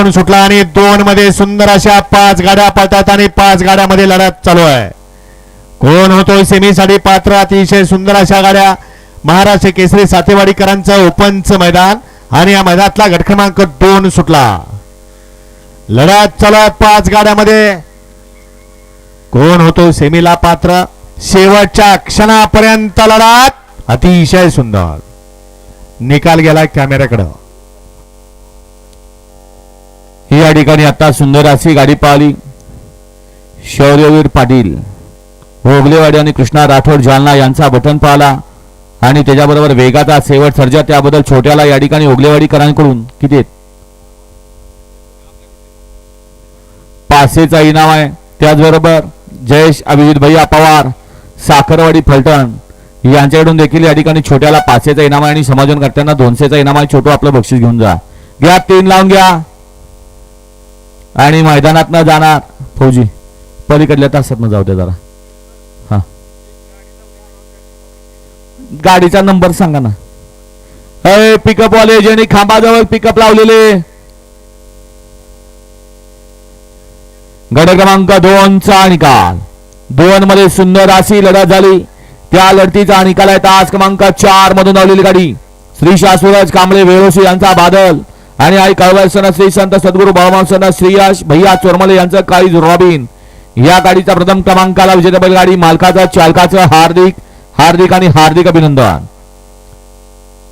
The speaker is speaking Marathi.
दोन सुटला आणि दोन मध्ये सुंदर अशा पाच गाड्या पळतात आणि पाच गाड्यामध्ये लढत चालू आहे. कोण होतोय सेमीसाठी पात्र? अतिशय सुंदर अशा गाड्या. महाराष्ट्र केसरी सातेवाडीकरांचं ओपनचं मैदान आणि या मैदानातला गट क्रमांक दोन सुटला. लढत चालू आहे पाच गाड्यामध्ये. कोण होतो सेमीला पात्र? शेवटच्या क्षणापर्यंत लढत अतिशय सुंदर. निकाल गेला कॅमेऱ्याकडं. या ठिकाणी आता सुंदर अशी गाडी पाहिली. शौर्यवीर पाटील भोगलेवाडी आणि कृष्णा राठोड जालना यांचा बटन पाहिला. आणि त्याच्याबरोबर वेगाचा शेवट सर्जा त्याबद्दल छोट्याला या ठिकाणी ओगलेवाडीकरांकडून किती पाचशेचा इनाम आहे. त्याचबरोबर जयेश अभिजित भैया पवार साखरवाडी फलटण यांच्याकडून देखील या ठिकाणी छोट्याला पाचशेचा इनाम आहे. आणि समाजन करताना दोनशेचा इनाम आहे. छोटू आपलं बक्षीस घेऊन जा. घ्या तीन लावून घ्या. आणि मैदानात न जाणार. फौजी पलीकडल्या तासात न जाऊ द्या जरा. हा. गाडीचा नंबर सांगा ना. अय पिकअप वाले ज्यांनी खांबाजवळ पिकअप लावलेले. गड क्रमांक दोनचा निकाल. दोन मध्ये सुंदर अशी लढत झाली. त्या लढतीचा निकाल आहे तास क्रमांक चार मधून लावलेली गाडी. श्री शासुरज कांबळे वेळोशी यांचा बादल. आणि आई कळवळसना श्री संत सद्गुरू बाळमावसना श्रीयाश भैया चोरमले यांचं काळीज रॉबिन. या गाडीचा प्रथम क्रमांकाला विजेता बैलगाडी मालकाचा चालकाचं हार्दिक हार्दिक आणि हार्दिक अभिनंदन.